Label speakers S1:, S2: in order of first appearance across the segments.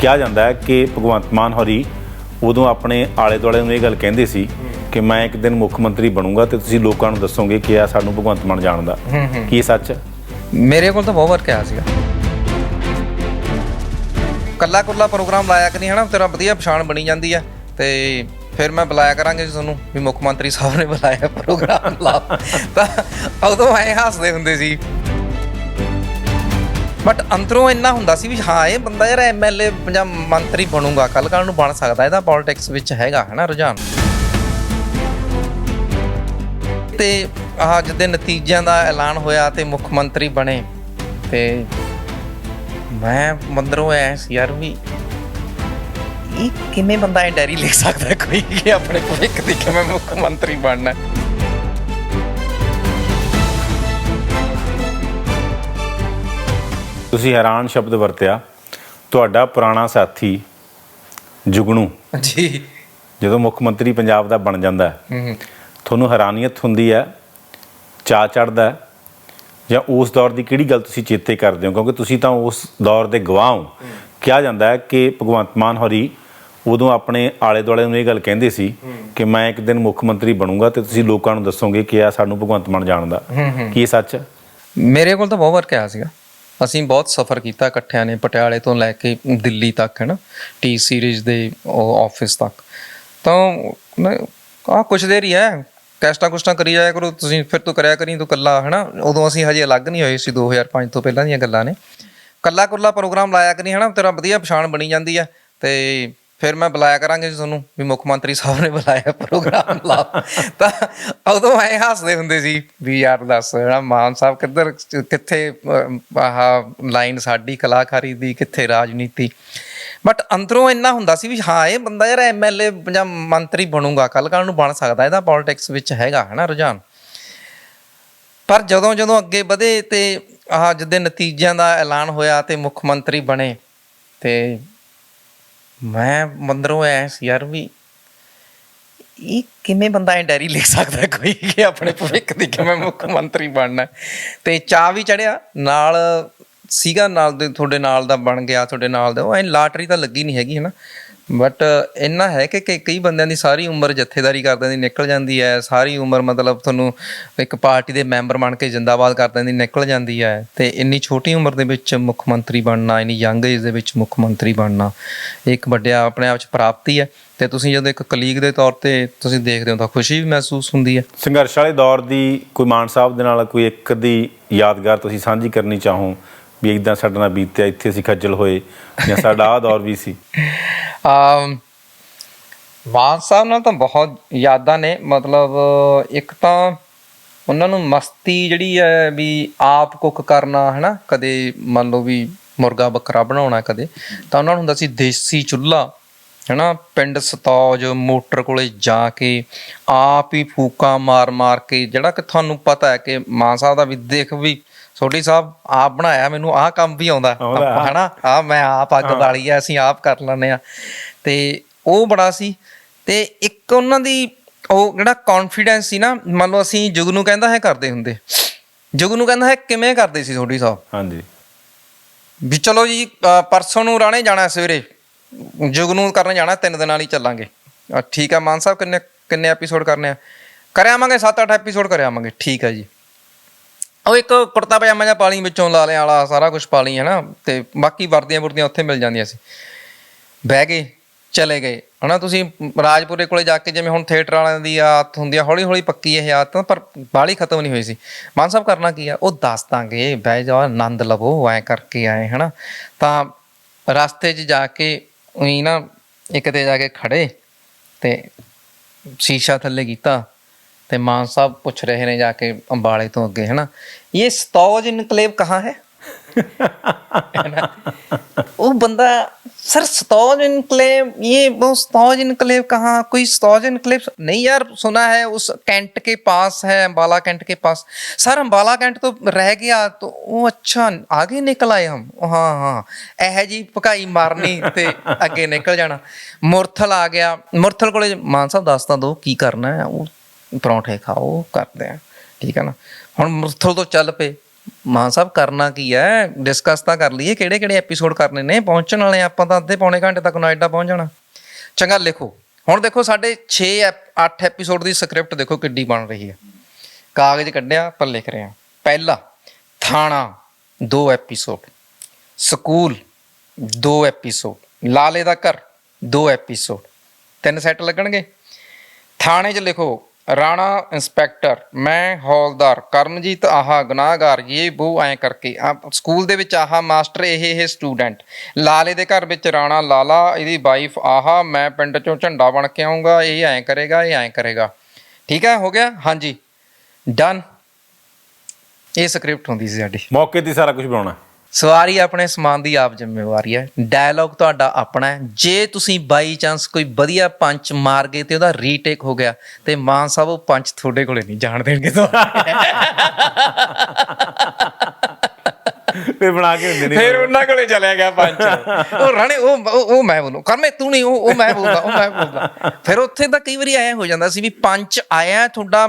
S1: ਕਿਹਾ ਜਾਂਦਾ ਹੈ ਕਿ ਭਗਵੰਤ ਮਾਨ ਹੋਰੀ ਉਦੋਂ ਆਪਣੇ ਆਲੇ ਦੁਆਲੇ ਨੂੰ ਇਹ ਗੱਲ ਕਹਿੰਦੇ ਸੀ ਕਿ ਮੈਂ ਇੱਕ ਦਿਨ ਮੁੱਖ ਮੰਤਰੀ ਬਣੂੰਗਾ ਤੇ ਤੁਸੀਂ ਲੋਕਾਂ ਨੂੰ ਦੱਸੋਗੇ ਕਿ ਆ ਸਾਨੂੰ ਭਗਵੰਤ ਮਾਨ ਜਾਣਦਾ। ਕੀ ਸੱਚ? ਹੈ
S2: ਮੇਰੇ ਕੋਲ ਤਾਂ ਬਹੁਤ ਵਾਰ ਕਿਹਾ ਸੀਗਾ। ਕੱਲਾ ਕੁੱਲਾ ਪ੍ਰੋਗਰਾਮ ਲਾਇਆ ਕਿ ਨਹੀਂ ਹਨਾ? ਤੇਰਾ ਵਧੀਆ ਪਛਾਣ ਬਣੀ ਜਾਂਦੀ ਆ ਤੇ ਫਿਰ ਮੈਂ ਬੁਲਾਇਆ ਕਰਾਂਗੇ ਜੀ ਤੁਹਾਨੂੰ ਵੀ ਮੁੱਖ ਮੰਤਰੀ ਸਾਹਿਬ ਨੇ ਬੁਲਾਇਆ ਪ੍ਰੋਗਰਾਮ ਲਾ। ਤਾਂ ਉਦੋਂ ਐ ਹੱਸਦੇ ਹੁੰਦੇ ਸੀ ਬਟ ਅੰਦਰੋਂ ਇੰਨਾ ਹੁੰਦਾ ਸੀ ਵੀ ਹਾਂ, ਇਹ ਬੰਦਾ ਯਾਰ ਐਮਐਲਏ ਜਾਂ ਮੰਤਰੀ ਬਣੂਗਾ ਕੱਲ ਕੱਲ ਨੂੰ ਬਣ ਸਕਦਾ, ਇਹਦਾ ਪੋਲਿਟਿਕਸ ਵਿੱਚ ਹੈਗਾ, ਹਨਾ ਰੁਝਾਨ। ਤੇ ਆਹ ਜਿਹਦੇ ਨਤੀਜਿਆਂ ਦਾ ਐਲਾਨ ਹੋਇਆ ਤੇ ਮੁੱਖ ਮੰਤਰੀ ਬਣੇ। ਤੇ ਮੈਂ ਮੰਦਰੋਂ ਐ ਸੀ ਯਾਰ ਵੀ, ਇਹ ਕਿਵੇਂ ਬੰਦਾ ਇਹ ਡਾਇਰੀ ਲਿਖ ਸਕਦਾ ਕੋਈ, ਕਿ ਆਪਣੇ ਭਵਿੱਖ ਦੀ ਕਿਵੇਂ ਮੁੱਖ ਮੰਤਰੀ ਬਣਨਾ
S1: ਤੁਸੀਂ ਹੈਰਾਨ ਸ਼ਬਦ ਵਰਤਿਆ ਤੁਹਾਡਾ ਪੁਰਾਣਾ ਸਾਥੀ ਜੁਗਨੂ
S2: ਜੀ।
S1: ਜਦੋਂ ਮੁੱਖ ਮੰਤਰੀ ਪੰਜਾਬ ਦਾ ਬਣ ਜਾਂਦਾ ਹੈ
S2: ਹੂੰ
S1: ਤੁਹਾਨੂੰ ਹੈਰਾਨੀਅਤ ਹੁੰਦੀ ਹੈ ਚਾ ਚੜਦਾ ਜਾਂ ਉਸ ਦੌਰ ਦੀ ਕਿਹੜੀ ਗੱਲ ਤੁਸੀਂ ਚੇਤੇ ਕਰਦੇ ਹੋ? ਕਿਉਂਕਿ ਤੁਸੀਂ ਤਾਂ ਉਸ ਦੌਰ ਦੇ ਗਵਾਹ ਹੋ। ਕਿਹਾ ਜਾਂਦਾ ਹੈ ਕਿ ਭਗਵੰਤ ਮਾਨ ਹੋਰੀ ਉਦੋਂ ਆਪਣੇ ਆਲੇ ਦੁਆਲੇ ਨੂੰ ਇਹ ਗੱਲ ਕਹਿੰਦੇ ਸੀ ਕਿ ਮੈਂ ਇੱਕ ਦਿਨ ਮੁੱਖ ਮੰਤਰੀ ਬਣੂੰਗਾ ਤੇ ਤੁਸੀਂ ਲੋਕਾਂ ਨੂੰ ਦੱਸੋਗੇ ਕਿ ਆ ਸਾਨੂੰ ਭਗਵੰਤ ਮਾਨ ਜਾਣਦਾ। ਕੀ ਇਹ ਸੱਚ ਹੈ?
S2: ਮੇਰੇ ਕੋਲ ਤਾਂ ਬਹੁਤ ਵਾਰ ਕਿਹਾ ਸੀਗਾ। ਅਸੀਂ ਬਹੁਤ ਸਫ਼ਰ ਕੀਤਾ ਇਕੱਠਿਆਂ ਨੇ, ਪਟਿਆਲੇ ਤੋਂ ਲੈ ਕੇ ਦਿੱਲੀ ਤੱਕ ਹੈ ਨਾ ਟੀ ਸੀਰੀਜ਼ ਦੇ ਆਫਿਸ ਤੱਕ। ਤਾਂ ਆ ਕੁਛ ਦੇਰ ਹੀ ਹੈ ਕੈਸਟਾਂ ਕੁਸਟਾਂ ਕਰੀ ਜਾਇਆ ਕਰੋ, ਤੁਸੀਂ ਫਿਰ ਤੂੰ ਕਰਿਆ ਕਰੀ, ਤੂੰ ਕੱਲਾ ਹੈ ਨਾ ਉਦੋਂ ਅਸੀਂ ਹਜੇ ਅਲੱਗ ਨਹੀਂ ਹੋਏ ਸੀ 2005 ਤੋਂ ਪਹਿਲਾਂ ਦੀਆਂ ਗੱਲਾਂ ਨੇ। ਕੱਲਾ ਕੁੱਲਾ ਪ੍ਰੋਗਰਾਮ ਲਾਇਆ ਕਰੀ ਹੈ ਨਾ ਤੇਰਾ ਵਧੀਆ ਪਛਾਣ ਬਣੀ ਜਾਂਦੀ ਹੈ ਤੇ ਫਿਰ ਮੈਂ ਬੁਲਾਇਆ ਕਰਾਂਗੇ ਜੀ ਤੁਹਾਨੂੰ, ਵੀ ਮੁੱਖ ਮੰਤਰੀ ਸਾਹਿਬ ਨੇ ਬੁਲਾਇਆ ਪ੍ਰੋਗਰਾਮ ਲਾ ਤਾਂ ਉਦੋਂ ਐ ਹੱਸਦੇ ਹੁੰਦੇ ਸੀ ਵੀ ਯਾਰ ਦੱਸ, ਜਿਹੜਾ ਮਾਨ ਸਾਹਿਬ ਕਿੱਧਰ, ਕਿੱਥੇ ਆਹ ਲਾਈਨ ਸਾਡੀ ਕਲਾਕਾਰੀ ਦੀ, ਕਿੱਥੇ ਰਾਜਨੀਤੀ। ਬਟ ਅੰਦਰੋਂ ਇੰਨਾ ਹੁੰਦਾ ਸੀ ਵੀ ਹਾਂ, ਇਹ ਬੰਦਾ ਯਾਰ ਐਮਐਲਏ ਜਾਂ ਮੰਤਰੀ ਬਣੂਗਾ ਕੱਲ ਕੱਲ ਨੂੰ ਬਣ ਸਕਦਾ, ਇਹਦਾ ਪੋਲਿਟਿਕਸ ਵਿੱਚ ਹੈਗਾ, ਹਨਾ ਰੁਝਾਨ। ਪਰ ਜਦੋਂ ਜਦੋਂ ਅੱਗੇ ਵਧੇ ਤੇ ਆਹ ਜਿਹਦੇ ਨਤੀਜਿਆਂ ਦਾ ਐਲਾਨ ਹੋਇਆ ਤੇ ਮੁੱਖ ਮੰਤਰੀ ਬਣੇ ਤੇ ਮੈਂ ਮੰਦਰੋਂ ਐ ਸੀ ਯਾਰ ਵੀ ਇਹ ਕਿਵੇਂ ਬੰਦਾ ਇਹ ਡਾਇਰੀ ਲਿਖ ਸਕਦਾ ਕੋਈ ਕਿ ਆਪਣੇ ਭਵਿੱਖ ਦੀ ਕਿਵੇਂ ਮੁੱਖ ਮੰਤਰੀ ਬਣਨਾ ਤੇ ਚਾਹ ਵੀ ਚੜਿਆ ਨਾਲ ਸੀਗਾ, ਨਾਲ ਦੇ, ਤੁਹਾਡੇ ਨਾਲ ਦਾ ਬਣ ਗਿਆ, ਤੁਹਾਡੇ ਨਾਲ ਦਾ, ਉਹ ਐ ਲਾਟਰੀ ਤਾਂ ਲੱਗੀ ਨਹੀਂ ਹੈਗੀ, ਹਨਾ? ਬਟ ਇੰਨਾ ਹੈ ਕਿ ਕਿ ਕਈ ਬੰਦਿਆਂ ਦੀ ਸਾਰੀ ਉਮਰ ਜਥੇਦਾਰੀ ਕਰਦਿਆਂ ਦੀ ਨਿਕਲ ਜਾਂਦੀ ਹੈ। ਸਾਰੀ ਉਮਰ ਮਤਲਬ ਤੁਹਾਨੂੰ ਇੱਕ ਪਾਰਟੀ ਦੇ ਮੈਂਬਰ ਬਣ ਕੇ ਜਿੰਦਾਬਾਦ ਕਰਦਿਆਂ ਦੀ ਨਿਕਲ ਜਾਂਦੀ ਹੈ। ਤੇ ਇੰਨੀ ਛੋਟੀ ਉਮਰ ਦੇ ਵਿੱਚ ਮੁੱਖ ਮੰਤਰੀ ਬਣਨਾ ਇੰਨੀ ਯੰਗ ਏਜ ਦੇ ਵਿੱਚ ਮੁੱਖ ਮੰਤਰੀ ਬਣਨਾ ਇਹ ਇੱਕ ਵੱਡਿਆ ਆਪਣੇ ਆਪ 'ਚ ਪ੍ਰਾਪਤੀ ਹੈ। ਤੇ ਤੁਸੀਂ ਜਦੋਂ ਇੱਕ ਕਲੀਗ ਦੇ ਤੌਰ ਤੇ ਤੁਸੀਂ ਦੇਖਦੇ ਹੋ ਤਾਂ ਖੁਸ਼ੀ ਵੀ ਮਹਿਸੂਸ ਹੁੰਦੀ ਹੈ।
S1: ਸੰਘਰਸ਼ ਵਾਲੇ ਦੌਰ ਦੀ ਕੋਈ ਮਾਨ ਸਾਹਿਬ ਦੇ ਨਾਲ ਕੋਈ ਇੱਕ ਦੀ ਯਾਦਗਾਰ ਤੁਸੀਂ ਸਾਂਝੀ ਕਰਨੀ ਚਾਹੋ? ਵੀ ਇਦਾਂ ਸਾਡੇ ਨਾਲ ਬੀਤਿਆ ਇੱਥੇ ਅਸੀਂ ਖੱਜਲ ਹੋਏ ਜਾਂ ਸਾਡਾ ਆਹ ਦੌਰ ਵੀ ਸੀ?
S2: ਮਾਨ ਸਾਹਿਬ ਨਾਲ ਤਾਂ ਬਹੁਤ ਯਾਦਾਂ ਨੇ। ਮਤਲਬ ਇੱਕ ਤਾਂ ਉਹਨਾਂ ਨੂੰ ਮਸਤੀ ਜਿਹੜੀ ਹੈ ਵੀ ਆਪ ਕੁੱਕ ਕਰਨਾ, ਹੈਨਾ? ਕਦੇ ਮੰਨ ਲਓ ਵੀ ਮੁਰਗਾ ਬੱਕਰਾ ਬਣਾਉਣਾ ਕਦੇ। ਤਾਂ ਉਹਨਾਂ ਨੂੰ ਹੁੰਦਾ ਸੀ ਦੇਸੀ ਚੁੱਲ੍ਹਾ। ਹੈਨਾ ਪਿੰਡ ਸਤੌਜ ਮੋਟਰ ਕੋਲੇ ਜਾ ਕੇ ਆਪ ਹੀ ਫੂਕਾਂ ਮਾਰ ਮਾਰ ਕੇ ਜਿਹੜਾ ਕਿ ਤੁਹਾਨੂੰ ਪਤਾ ਹੈ ਕਿ ਮਾਨ ਸਾਹਿਬ ਦਾ ਵੀ ਦੇਖ ਵੀ ਸੋਢੀ ਸਾਹਿਬ ਆਪ ਬਣਾਇਆ ਮੈਨੂੰ ਆਹ ਕੰਮ ਵੀ ਆਉਂਦਾ। ਹਨਾ ਆ ਮੈਂ ਆਪ ਅੱਗ ਬਾਲੀ ਆ ਅਸੀਂ ਆਪ ਕਰ ਲੈਂਦੇ ਆ ਤੇ ਉਹ ਬੜਾ ਸੀ। ਤੇ ਇੱਕ ਉਹਨਾਂ ਦੀ ਉਹ ਜਿਹੜਾ ਕੌਨਫੀਡੈਂਸ ਸੀ ਨਾ ਮੰਨ ਲਓ ਅਸੀਂ ਜੁਗ ਨੂੰ ਕਹਿੰਦਾ ਹੈ ਕਰਦੇ ਹੁੰਦੇ। ਜੁਗ ਨੂੰ ਕਹਿੰਦਾ ਹੈ ਕਿਵੇਂ ਕਰਦੇ ਸੀ ਸੋਢੀ ਸਾਹਿਬ?
S1: ਹਾਂਜੀ।
S2: ਵੀ ਚਲੋ ਜੀ ਪਰਸੋਂ ਨੂੰ ਰਾਣੇ ਜਾਣਾ ਸਵੇਰੇ। ਜੁਗ ਨੂੰ ਕਰਨ ਜਾਣਾ ਤਿੰਨ ਦਿਨਾਂ ਲਈ ਚੱਲਾਂਗੇ। ਅ, ਠੀਕ ਆ ਮਾਨ ਸਾਹਿਬ ਕਿੰਨੇ ਕਿੰਨੇ ਐਪੀਸੋਡ ਕਰਨੇ ਆ? ਕਰ ਆਵਾਂਗੇ 7-8 ਐਪੀਸੋਡ ਕਰ ਆਵਾਂਗੇ। ਠੀਕ ਆ ਜੀ। ਉਹ ਇੱਕ ਕੁੜਤਾ ਪਜਾਮਾ ਜਿਹਾ ਪਾਲੀ ਵਿੱਚੋਂ ਲਾ ਲਿਆ ਵਾਲਾ ਸਾਰਾ ਕੁਝ ਪਾਲੀ ਹੈ ਨਾ ਤੇ ਬਾਕੀ ਵਰਦੀਆਂ ਵਰਦੀਆਂ ਉੱਥੇ ਮਿਲ ਜਾਂਦੀਆਂ ਸੀ। ਬਹਿ ਗਏ ਚਲੇ ਗਏ ਹਨਾ? ਤੁਸੀਂ ਰਾਜਪੁਰੇ ਕੋਲੇ ਜਾ ਕੇ ਜਿਵੇਂ ਹੁਣ ਥੀਏਟਰ ਵਾਲਿਆਂ ਦੀ ਆਦਤ ਹੁੰਦੀ ਆ ਹੌਲੀ ਹੌਲੀ ਪੱਕੀ ਇਹ ਆਦਤ ਪਰ ਬਾਲੀ ਖਤਮ ਨਹੀਂ ਹੋਈ ਸੀ। ਮਾਨ ਸਾਹਿਬ ਕਰਨਾ ਕੀ ਆ? ਉਹ ਦੱਸ ਦਾਂਗੇ ਬਹਿ ਜਾਓ ਆਨੰਦ ਲਵੋ ਐ ਕਰਕੇ ਆਏ ਹਨਾ? ਤਾਂ ਰਸਤੇ 'ਚ ਜਾ ਕੇ ਉਹੀ ਨਾ ਇੱਕ ਤੇ ਜਾ ਕੇ ਖੜੇ ਤੇ ਸ਼ੀਸ਼ਾ ਥੱਲੇ ਕੀਤਾ ਤੇ ਮਾਨ ਸਾਹਿਬ ਪੁੱਛ ਰਹੇ ਨੇ ਜਾ ਕੇ ਅੰਬਾਲੇ ਤੋਂ ਅੱਗੇ ਹੈ ਨਾ ਇਹ ਸਤੌਜ ਇਨਕਲੇਵ ਕਹਾਂ ਹੈ? वो बंदा सर स्टॉज इनक्लेव ये वो स्टॉज इनक्लेव कहाँ कोई स्टॉज इनक्लेव नहीं यार सुना है उस कैंट के पास है अम्बाला कैंट के पास सर अम्बाला कैंट तो रह गया तो वो अच्छा आगे निकल आए हम हाँ हाँ ਇਹ ਜੀ ਭਕਾਈ ਮਾਰਨੀ ਤੇ ਅੱਗੇ ਨਿਕਲ ਜਾਣਾ ਮੁਰਥਲ ਆ ਗਿਆ ਮੁਰਥਲ ਕੋਲੇ ਮਾਨ ਸਾਹਿਬ ਦੱਸ ਤਾਂ ਦੋ ਕੀ ਕਰਨਾ ਹੈ ਉਹ ਪਰੌਂਠੇ ਖਾਓ ਕਰਦੇ ਆ ਠੀਕ ਹੈ ਨਾ ਹੁਣ ਮੁਰਥਲ ਤੋਂ ਚੱਲ ਪਏ ਮਾਨ ਸਾਹਿਬ, ਕਰਨਾ ਕੀ ਹੈ? ਡਿਸਕਸ ਤਾਂ ਕਰ ਲਈਏ ਕਿਹੜੇ ਕਿਹੜੇ ਐਪੀਸੋਡ ਕਰਨੇ ਨੇ। ਪਹੁੰਚਣ ਵਾਲੇ ਆਪਾਂ ਤਾਂ ਅੱਧੇ ਪੌਣੇ ਘੰਟੇ ਤੱਕ ਨੋਇਡਾ ਪਹੁੰਚ ਜਾਣਾ। ਚੰਗਾ, ਲਿਖੋ। ਹੁਣ ਦੇਖੋ, ਸਾਡੇ 6 8 ਐਪੀਸੋਡ ਦੀ ਸਕ੍ਰਿਪਟ ਦੇਖੋ ਕਿੱਡੀ ਬਣ ਰਹੀ ਹੈ। ਕਾਗਜ਼ ਕੱਢਿਆ ਪਰ ਲਿਖ ਰਹੇ ਹਾਂ। ਪਹਿਲਾ, ਥਾਣਾ, ਦੋ ਐਪੀਸੋਡ ਸਕੂਲ, ਦੋ ਐਪੀਸੋਡ ਲਾਲੇ ਦਾ ਘਰ, ਦੋ ਐਪੀਸੋਡ ਤਿੰਨ ਸੈੱਟ ਲੱਗਣਗੇ। ਥਾਣੇ 'ਚ ਲਿਖੋ ਰਾਣਾ ਇੰਸਪੈਕਟਰ, ਮੈਂ ਹੌਲਦਾਰ ਕਰਮਜੀਤ ਆਹਾ ਗੁਨਾਹਗਾਰ ਇਹ ਬੋ ਐ ਕਰਕੇ, ਆ ਸਕੂਲ ਦੇ ਵਿੱਚ ਆਹਾ ਮਾਸਟਰ, ਇਹ ਇਹ ਸਟੂਡੈਂਟ। ਲਾਲੇ ਦੇ ਘਰ ਵਿੱਚ ਰਾਣਾ ਲਾਲਾ, ਇਹਦੀ ਵਾਈਫ ਆਹਾ, ਮੈਂ ਪਿੰਡ ਚੋਂ ਝੰਡਾ ਬਣ ਕੇ ਆਉਂਗਾ ਇਹ ਐ ਕਰੇਗਾ, ਇਹ ਐ ਕਰੇਗਾ। ਠੀਕ ਹੈ ਹੋ ਗਿਆ? ਹਾਂਜੀ। ਡਨ ਇਹ ਸਕ੍ਰਿਪਟ ਹੁੰਦੀ ਸੀ ਸਾਡੀ।
S1: ਮੌਕੇ ਤੇ ਸਾਰਾ ਕੁਝ ਬਣਾਉਣਾ।
S2: ਸਵਾਰੀ ਆਪਣੇ ਸਮਾਨ ਦੀ ਆਪ ਜ਼ਿੰਮੇਵਾਰੀ ਹੈ। ਡਾਇਲੌਗ ਤੁਹਾਡਾ ਆਪਣਾ ਹੈ। ਜੇ ਤੁਸੀਂ ਬਾਈ ਚਾਂਸ ਕੋਈ ਵਧੀਆ ਪੰਚ ਮਾਰ ਗਏ ਤੇ ਉਹਦਾ ਰੀਟੇਕ ਹੋ ਗਿਆ ਤੇ ਮਾਨ ਸਾਹਿਬ ਉਹ ਪੰਚ ਤੁਹਾਡੇ ਕੋਲੇ ਨਹੀਂ ਜਾਣ ਦੇਣਗੇ
S1: ਫਿਰ ਬਣਾ ਕੇ ਹੁੰਦੇ ਨੇ।
S2: ਫਿਰ ਉਹਨਾਂ ਕੋਲੇ ਚਲਿਆ ਗਿਆ ਪੰਚ ਉਹ ਰਾਣੇ ਉਹ ਉਹ ਮੈਂ ਬੋਲੂ। ਕਰਮੇ ਤੂੰ ਨਹੀਂ ਉਹ ਉਹ ਮੈਂ ਬੋਲਦਾ ਉਹ ਮੈਂ ਬੋਲਦਾ। ਫਿਰ ਉੱਥੇ ਤਾਂ ਕਈ ਵਾਰੀ ਐਂ ਹੋ ਜਾਂਦਾ ਸੀ ਵੀ ਪੰਚ ਆਇਆ ਤੁਹਾਡਾ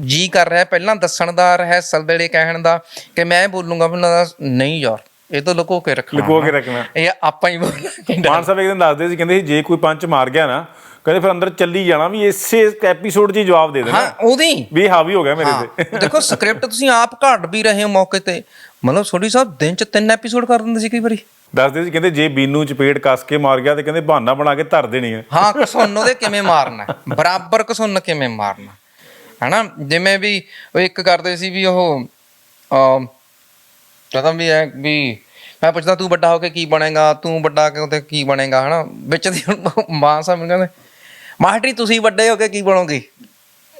S2: ਜੀ ਕਰ ਰਿਹਾ ਪਹਿਲਾਂ ਦੱਸਣ ਦਾ ਰਹਿਸਲ ਵੇਲੇ ਕਹਿਣ ਦਾ ਕਿ ਮੈਂ ਬੋਲੂੰਗਾ ਫਿਰ ਉਹਨਾਂ ਦਾ ਨਹੀਂ ਯਾਰ ਇਹ ਤਾਂ ਲੁਕੋ ਕੇ ਰੱਖਣਾ।
S1: ਲੁਕੋ ਕੇ ਰੱਖਣਾ।
S2: ਇਹ ਆਪਾਂ ਹੀ ਬੋਲਣਾ
S1: ਮਾਨ ਸਾਹਿਬ ਇੱਕ ਦਿਨ ਦੱਸਦੇ ਸੀ ਕਹਿੰਦੇ ਸੀ ਜੇ ਕੋਈ ਪੰਚ ਮਾਰ ਗਿਆ ਨਾ ਕਹਿੰਦੇ ਫਿਰ ਅੰਦਰ ਚੱਲੀ ਜਾਣਾ ਵੀ ਇਸੇ ਐਪੀਸੋਡ 'ਚ ਹੀ ਜਵਾਬ ਦੇ ਦੇਣਾ।
S2: ਹਾਂ ਉਹਦੀ।
S1: ਵੀ ਹਾਵੀ ਹੋ ਗਿਆ ਮੇਰੇ ਤੇ।
S2: ਦੇਖੋ ਸਕ੍ਰਿਪਟ ਤੁਸੀਂ ਆਪ ਘੜ ਵੀ ਰਹੇ ਹੋ ਮੌਕੇ ਤੇ। ਮਤਲਬ ਸੋਢੀ ਸਾਹਿਬ ਦਿਨ ਚ ਤਿੰਨ ਐਪੀਸੋਡ ਕਰ ਦਿੰਦੇ ਸੀ ਕਈ ਵਾਰੀ।
S1: ਦੱਸਦੇ ਸੀ ਕਹਿੰਦੇ ਜੇ ਬੀਨੂ ਚਪੇੜ ਕੱਸ ਕੇ ਮਾਰ ਗਿਆ ਤੇ ਕਹਿੰਦੇ ਬਹਾਨਾ ਬਣਾ ਕੇ ਧਰ ਦੇਣੀ ਹੈ।
S2: ਹਾਂ ਕਸੁੰਨ ਉਹਦੇ ਕਿਵੇਂ ਮਾਰਨਾ? ਬਰਾਬਰ ਕਸੁੰਨ ਕਿਵੇਂ ਮਾਰਨਾ? ਹੈਨਾ? ਜਿਵੇਂ ਵੀ ਉਹ ਇੱਕ ਕਰਦੇ ਸੀ ਵੀ ਉਹ ਅ ਕਦਮ ਵੀ ਹੈ ਵੀ ਮੈਂ ਪੁੱਛਦਾ, ਤੂੰ ਵੱਡਾ ਹੋ ਕੇ ਕੀ ਬਣੇਗਾ? ਤੂੰ ਵੱਡਾ ਹੋ ਕੇ ਕੀ ਬਣੇਗਾ? ਹਨਾ? ਵਿੱਚ ਦੀ ਮਾਂ ਸਾਹਿਬ ਮੈਨੂੰ ਕਹਿੰਦੇ ਮਾਸਟਰੀ ਤੁਸੀਂ ਵੱਡੇ ਹੋ ਕੇ ਕੀ ਬਣੋਗੇ?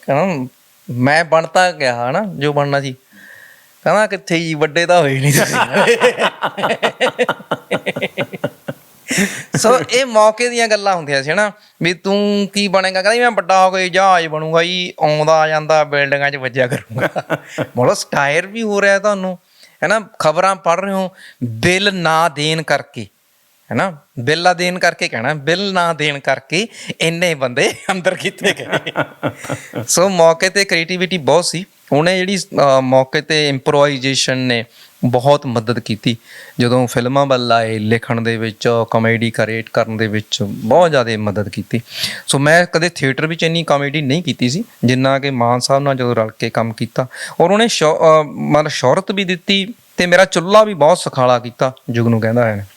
S2: ਕਹਿੰਦਾ ਮੈਂ ਬਣਤਾ ਗਿਆ ਹਨਾ? ਜੋ ਬਣਨਾ ਸੀ। ਕਹਿੰਦਾ, ਕਿੱਥੇ ਜੀ, ਵੱਡੇ ਤਾਂ ਹੋਏ ਨਹੀਂ ਤੁਸੀਂ। ਸੋ ਇਹ ਮੌਕੇ ਦੀਆਂ ਗੱਲਾਂ ਹੁੰਦੀਆਂ ਸੀ, ਹਨਾ? ਵੀ ਤੂੰ ਕੀ ਬਣੇਗਾ? ਕਹਿੰਦਾ ਮੈਂ ਵੱਡਾ ਹੋ ਕੇ ਜਹਾਜ਼ ਬਣੂਗਾ ਜੀ, ਆਉਂਦਾ ਜਾਂਦਾ ਬਿਲਡਿੰਗਾਂ 'ਚ ਵੱਜਿਆ ਕਰੂੰਗਾ। ਮੋਲੋ ਸਟਾਇਰ ਵੀ ਹੋ ਰਿਹਾ ਤੁਹਾਨੂੰ, ਹੈਨਾ? ਖਬਰਾਂ ਪੜ੍ਹ ਰਹੇ ਹੋ, ਬਿੱਲ ਨਾ ਦੇਣ ਕਰਕੇ, ਹੈਨਾ? ਬਿੱਲ ਨਾ ਦੇਣ ਕਰਕੇ ਕਹਿਣਾ, ਬਿੱਲ ਨਾ ਦੇਣ ਕਰਕੇ ਇੰਨੇ ਬੰਦੇ ਅੰਦਰ ਕੀਤੇ ਗਏ। ਸੋ ਮੌਕੇ ਤੇ ਕ੍ਰੀਏਟੀਵਿਟੀ ਬਹੁਤ ਸੀ। ਉਹਨੇ ਜਿਹੜੀ ਮੌਕੇ ਤੇ ਇੰਪਰੋਵਾਈਜੇਸ਼ਨ ਨੇ ਬਹੁਤ ਮਦਦ ਕੀਤੀ। ਜਦੋਂ ਫਿਲਮਾਂ ਵੱਲ ਆਏ, ਲਿਖਣ ਦੇ ਵਿੱਚ ਕਾਮੇਡੀ ਕ੍ਰੀਏਟ ਕਰਨ ਦੇ ਵਿੱਚ ਬਹੁਤ ਜ਼ਿਆਦਾ ਮਦਦ ਕੀਤੀ। ਸੋ ਮੈਂ ਕਦੇ ਥੀਏਟਰ ਵਿੱਚ ਇੰਨੀ ਕਾਮੇਡੀ ਨਹੀਂ ਕੀਤੀ ਸੀ, ਜਿੰਨਾ ਕਿ ਮਾਨ ਸਾਹਿਬ ਨਾਲ ਜਦੋਂ ਰਲ ਕੇ ਕੰਮ ਕੀਤਾ। ਔਰ ਉਹਨੇ ਸ਼ੌ- ਮਤਲਬ ਸ਼ੌਹਰਤ ਵੀ ਦਿੱਤੀ ਤੇ ਮੇਰਾ ਚੁੱਲ੍ਹਾ ਵੀ ਬਹੁਤ ਸਖਾਲਾ ਕੀਤਾ, ਜੁਗਨੂ ਕਹਿੰਦਾ ਹੈ।